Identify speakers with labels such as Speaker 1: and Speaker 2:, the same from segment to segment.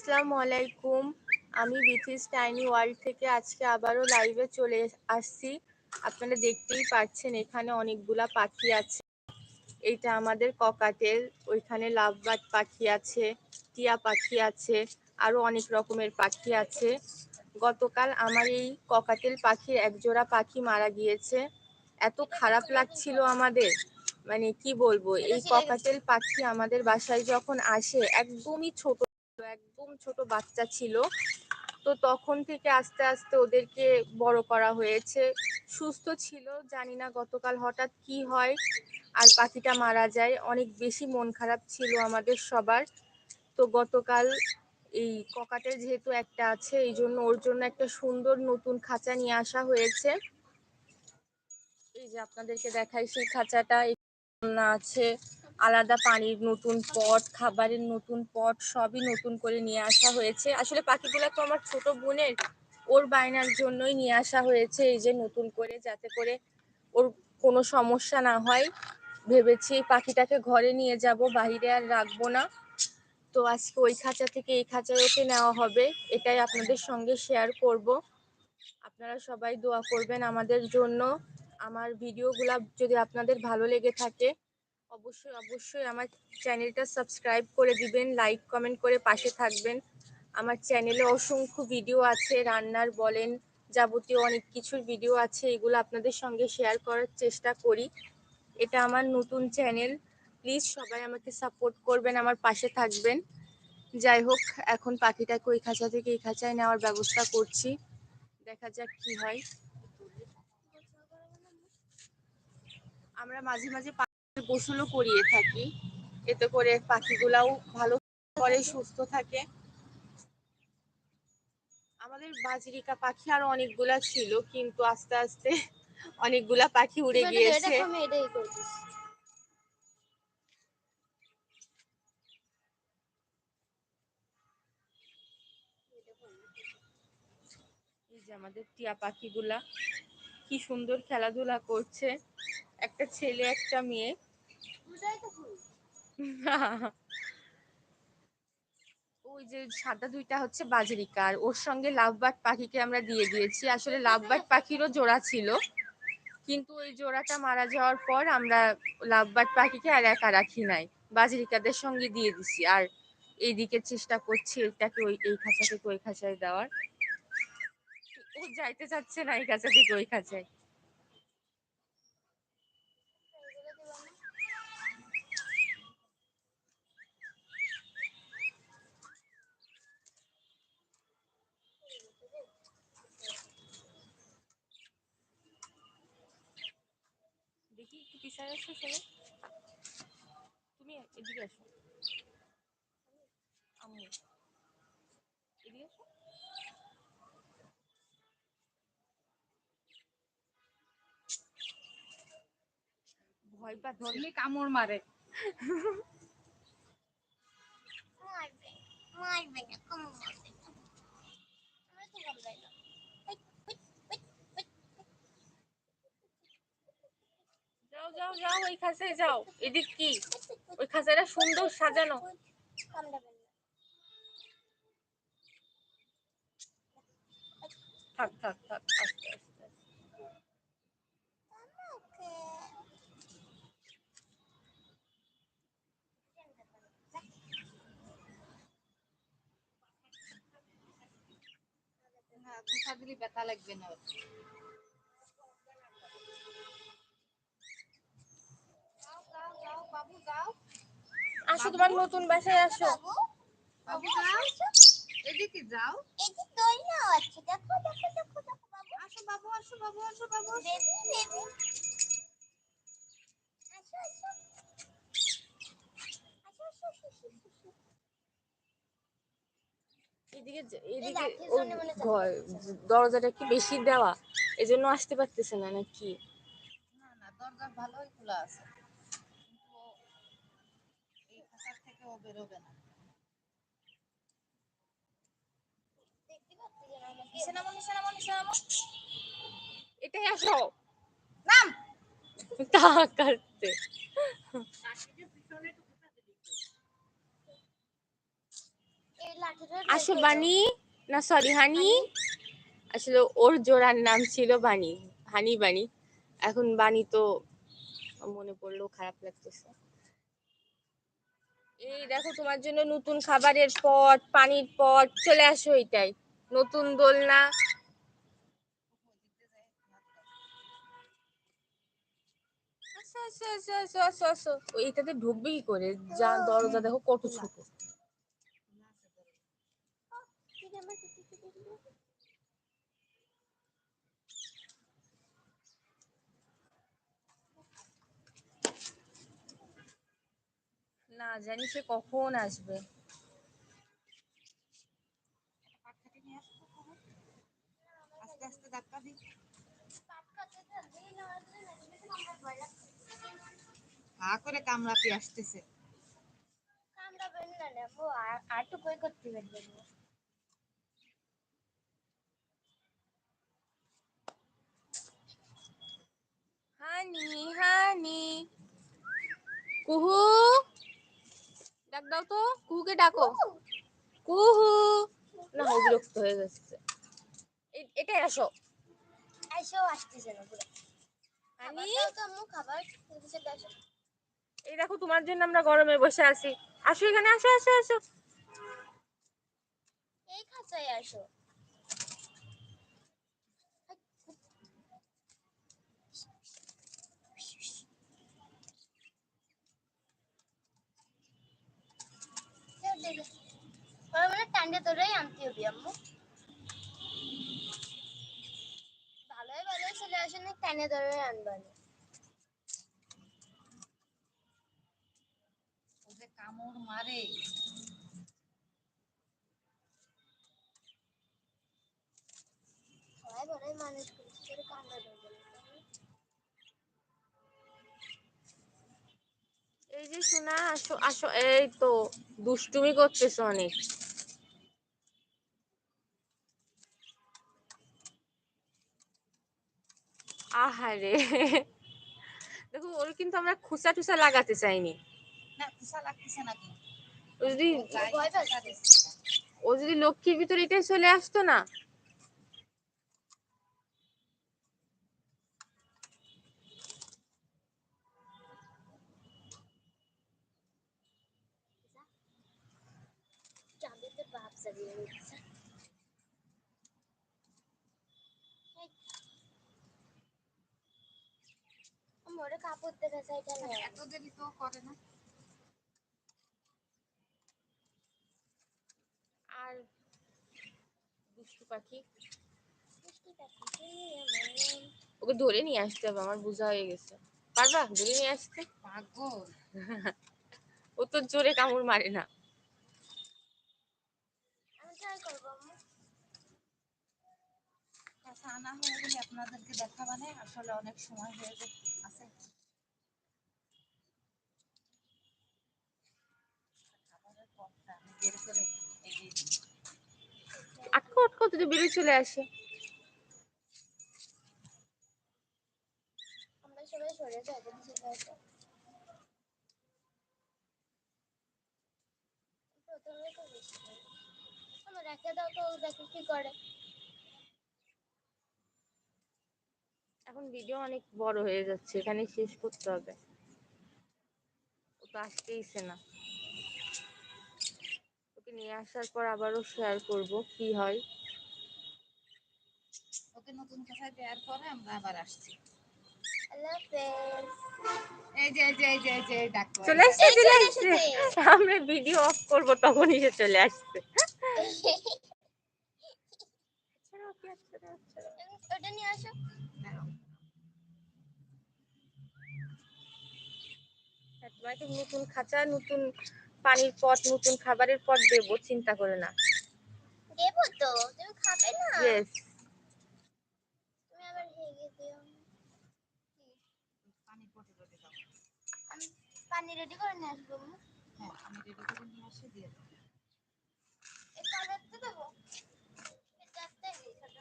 Speaker 1: আসসালামু আলাইকুম। আমি বিথিস টাইনি ওয়ার্ল্ড থেকে আজকে আবারও লাইভে চলে আসছি। আপনারা দেখতেই পাচ্ছেন এখানে অনেকগুলা পাখি আছে। এইটা আমাদের ককাটেল ওইখানে লাভবার্ড পাখি আছে, টিয়া পাখি আছে আরও অনেক রকমের পাখি আছে। গতকাল আমার এই ককাটেল পাখির একজোড়া পাখি মারা গিয়েছে। এত খারাপ লাগছিল আমাদের। মানে কি বলব, এই ককাটেল পাখি আমাদের বাসায় যখন আসে, একদমই ছোট একদম ছোট বাচ্চা ছিল। তো তখন থেকে আস্তে আস্তে ওদেরকে বড় করা হয়েছে। সুস্থ ছিল, জানি না গতকাল হঠাৎ কি হয় আর পাখিটা মারা যায়। অনেক বেশি মন খারাপ ছিল আমাদের সবার। তো গতকাল এই ককাটের যেহেতু একটা আছে, এই জন্য ওর জন্য একটা সুন্দর নতুন খাঁচা নিয়ে আসা হয়েছে। এই যে আপনাদেরকে দেখাই, সেই খাঁচাটা আছে। আলাদা পানির নতুন পট, খাবারের নতুন পট সবই নতুন করে নিয়ে আসা হয়েছে। আসলে পাখিগুলো তো আমার ছোট বোনের ওর বায়নার জন্যই নিয়ে আসা হয়েছে, এই যে নতুন করে যাতে করে ওর কোনো সমস্যা না হয়। ভেবেছি পাখিটাকে ঘরে নিয়ে যাব, বাহিরে আর রাখব না। তো আজকে ওই খাঁচা থেকে এই খাঁচায় ওকে নেওয়া হবে, এটাই আপনাদের সঙ্গে শেয়ার করব। আপনারা সবাই দোয়া করবেন আমাদের জন্য। আমার ভিডিওগুলো যদি আপনাদের ভালো লেগে থাকে অবশ্যই অবশ্যই আমার চ্যানেলটা সাবস্ক্রাইব করে দিবেন, লাইক, কমেন্ট করে পাশে থাকবেন। আমার চ্যানেলে অসংখ্য ভিডিও আছে, রান্নার বলেন যাবতীয় অনেক কিছুর ভিডিও আছে, এগুলো আপনাদের সঙ্গে শেয়ার করার চেষ্টা করি। এটা আমার নতুন চ্যানেল, প্লিজ সবাই আমাকে সাপোর্ট করবেন, আমার পাশে থাকবেন। যাই হোক, এখন পাখিটাকে ওই খাঁচা থেকে, এই খাঁচায় নেওয়ার ব্যবস্থা করছি। দেখা যাক কি হয়। আমরা মাঝে মাঝে গোসলও করিয়ে থাকি। এতে করে পাখিগুলাও ভালো করে সুস্থ থাকে। আমাদের বাজরিকা পাখি আরও অনেকগুলা ছিল কিন্তু আস্তে আস্তে অনেকগুলা পাখি উড়ে গিয়েছে। এই যে আমাদের টিয়া পাখিগুলা কি সুন্দর খেলাধুলা করছে। একটা ছেলে একটা মেয়ে। ওই যে সাদা দুইটা হচ্ছে বাজরিকা, আর ওর সঙ্গে লাভবার্ড পাখিকে আমরা দিয়ে দিয়েছি। আসলে লাভবার্ড পাখিরও জোড়া ছিল, কিন্তু ওই জোড়াটা মারা যাওয়ার পর আমরা লাভবার্ড পাখিকে আর একা রাখি নাই। বাজরিকাদের সঙ্গে দিয়ে দিছি, আর এইদিকে চেষ্টা করছি এটাকে ওই, এই খাঁচা থেকে ওই খাঁচায় দেওয়ার। ও যাইতে চাচ্ছে না এই খাঁচা থেকে ওই খাঁচায়। দেখি একটু পিছায় আসো ছেলে তুমি এদিকে আসো। আম্মু এদিকে আসো। ভয় পাচ্ছে।
Speaker 2: ধরলে কামড় মারে।
Speaker 3: মারবে মারবে না কম মারবে। না আমার তো কামড়াই
Speaker 1: যাও যাও ওই খাঁচায় যাও। এদিক কি? ওই খাঁচাটা সুন্দর সাজানো। থাক
Speaker 2: ব্যথা লাগবে না।
Speaker 1: আসো তোমার নতুন বাসায় আসো
Speaker 2: যাও। এদিকে যাও।
Speaker 3: এই আছে। দেখো দেখো দেখো দেখো বাবু।
Speaker 2: আসো বাবু আসো বাবু আসো বাবু।
Speaker 3: Baby baby. আসো আসো। আসো আসো আসো, আসো আসো
Speaker 1: এদিকে এদিকে
Speaker 3: লাঠির
Speaker 1: ওর
Speaker 3: জন্য
Speaker 1: ঘর দরজাটা কি বেশি দেওয়া। এজন্য আসতে পারতেছে না নাকি?
Speaker 2: না না দরজা ভালোই খোলা আছে কিন্তু ও এই থেকে বেরোবে না।
Speaker 1: এটাই আসো।
Speaker 2: নাম
Speaker 1: তা। বানি না সরি হানি। আসলে ওর জোড়ার নাম ছিল বানি হানি বানি এখন বানি তো মনে পড়লেও খারাপ লাগতেছে। এই দেখো তোমার জন্য নতুন খাবারের পট পানির পট চলে আসো এটাই। নতুন দোলনা। এইটাতে ঢুকবে কি করে? যা, দরজা দেখো কত ছোট
Speaker 3: দাও। দিদি, আমার দিদি, দিদি, দিদি।
Speaker 1: না জানি সে কখন আসবে
Speaker 2: আস্তে আস্তে ধাক্কা দিই। হা করে আসতেছে
Speaker 3: কামড়াবেন না নেব, আর- করতে পারবেন না।
Speaker 1: হানি হানি কুহু ডাক দাও তো কুহুকে ডাকো। কুহু। না ও বিরক্ত হয়ে গেছে। এটাই আসো।
Speaker 3: এসেও আসতেছে না পুরো। খাবার আসো।
Speaker 1: এই দেখো তোমার জন্য আমরা গরমে বসে আছি। আসো এখানে আসো আসো আসো।
Speaker 3: এই খাঁচায় আসো। মানে টান্ডে ধরেই আনতে হবে আম্মু। ভালোই ভালোই চলে আসে না টানে ধরে আনবা না।
Speaker 2: কামড় মারে।
Speaker 3: সবাই বড়ই মানুষ করেছে তোর
Speaker 1: যে শোনা আসো আসো এই তো দুষ্টুমি করতেছো অনেক। আহারে দেখো ওর কিন্তু আমরা খুসা টুসা লাগাতে চাইনি। ও যদি। ও যদি লক্ষ্মীর ভিতরে এটাই চলে আসতো না
Speaker 3: চাঁদের বাপ চালিয়ে নিচ্ছে মোরে কাপড় দেখে চাইটা নেই
Speaker 2: এত দেরি তো করে না
Speaker 1: আর দুষ্টু পাখি
Speaker 3: মিষ্টি পাখি?
Speaker 1: ওকে ধরে নিয়ে আসতে হবে আমার বোঝা হয়ে গেছে। পারবা? ধরে নিয়ে আসতে?
Speaker 2: পাগল।
Speaker 1: ও তো জোরে কামড় মারে না
Speaker 3: আমি ট্রাই করব আম্মু
Speaker 2: কথা আনা হয়ে গেলে আপনাদেরকে দেখা মানে আসলে অনেক সময় হয়ে আছে? খাবারের পথটা আমি বের করে এগিয়ে দিই
Speaker 1: আটকো আটকো যদি বেরিয়ে চলে আসে।
Speaker 3: আমরা সবাই সরে যাই চলে আসো প্রথমে তো বেশি করে। আমার রেখে দাও তো দেখো কি করে।
Speaker 1: এখন ভিডিও অনেক বড় হয়ে যাচ্ছে এখানে শেষ করতে হবে। ও তো আসতেইছে না। ওকে নিয়ে আসার পর আবারও শেয়ার করব কি হয়।
Speaker 2: ওকে নতুন কোথায় দেওয়ার পরে আমরা আবার আসছি।
Speaker 1: চলে আসছে চলে
Speaker 3: চলে
Speaker 1: আসছে। আমরা ভিডিও অফ করব তখনই সে চলে আসছে।
Speaker 3: ওটা নিয়ে আসো।
Speaker 1: তোমাকে নতুন খাঁচা নতুন পানির পট নতুন খাবারের পট দেব চিন্তা করে না।
Speaker 3: দেব তো তুমি খাবে না?
Speaker 1: ইয়েস
Speaker 3: তুমি আবার হেগে দিও।
Speaker 2: পানি পটে পটে দাও।
Speaker 3: আমি পানি রেডি করে নিয়ে আসব।
Speaker 2: হ্যাঁ আমি রেডি করে নিয়ে আসে দিয়ে দেবো
Speaker 3: এই কাগজটা দেবো এটা একটাই দিই, ছোট।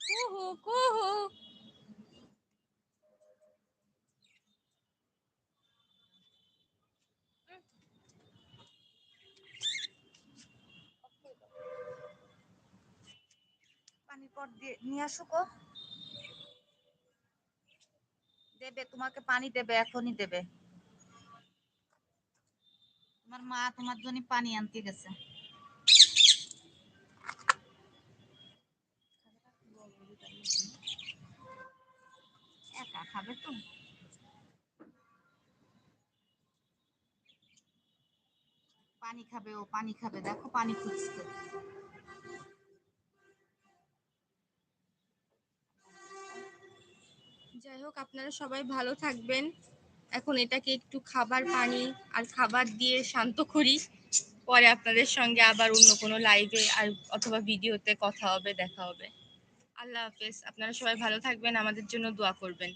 Speaker 1: কুহু কুহু
Speaker 2: পট দিয়ে, নিয়ে আসুকো দেবে, তোমাকে পানি দেবে, এখনই দেবে। তোমার মা তোমার জন্য পানি আনতে গেছে। একা খাবে তো। পানি খাবে ও, পানি খাবে। দেখো পানি খুঁজছে
Speaker 1: যাই হোক, আপনারা সবাই ভালো থাকবেন। এখন এটাকে একটু খাবার পানি আর খাবার দিয়ে শান্ত করি। পরে আপনাদের সঙ্গে আবার অন্য কোনো লাইভে আর অথবা ভিডিওতে কথা হবে, দেখা হবে। আল্লাহ হাফেজ। আপনারা সবাই ভালো থাকবেন, আমাদের জন্য দোয়া করবেন।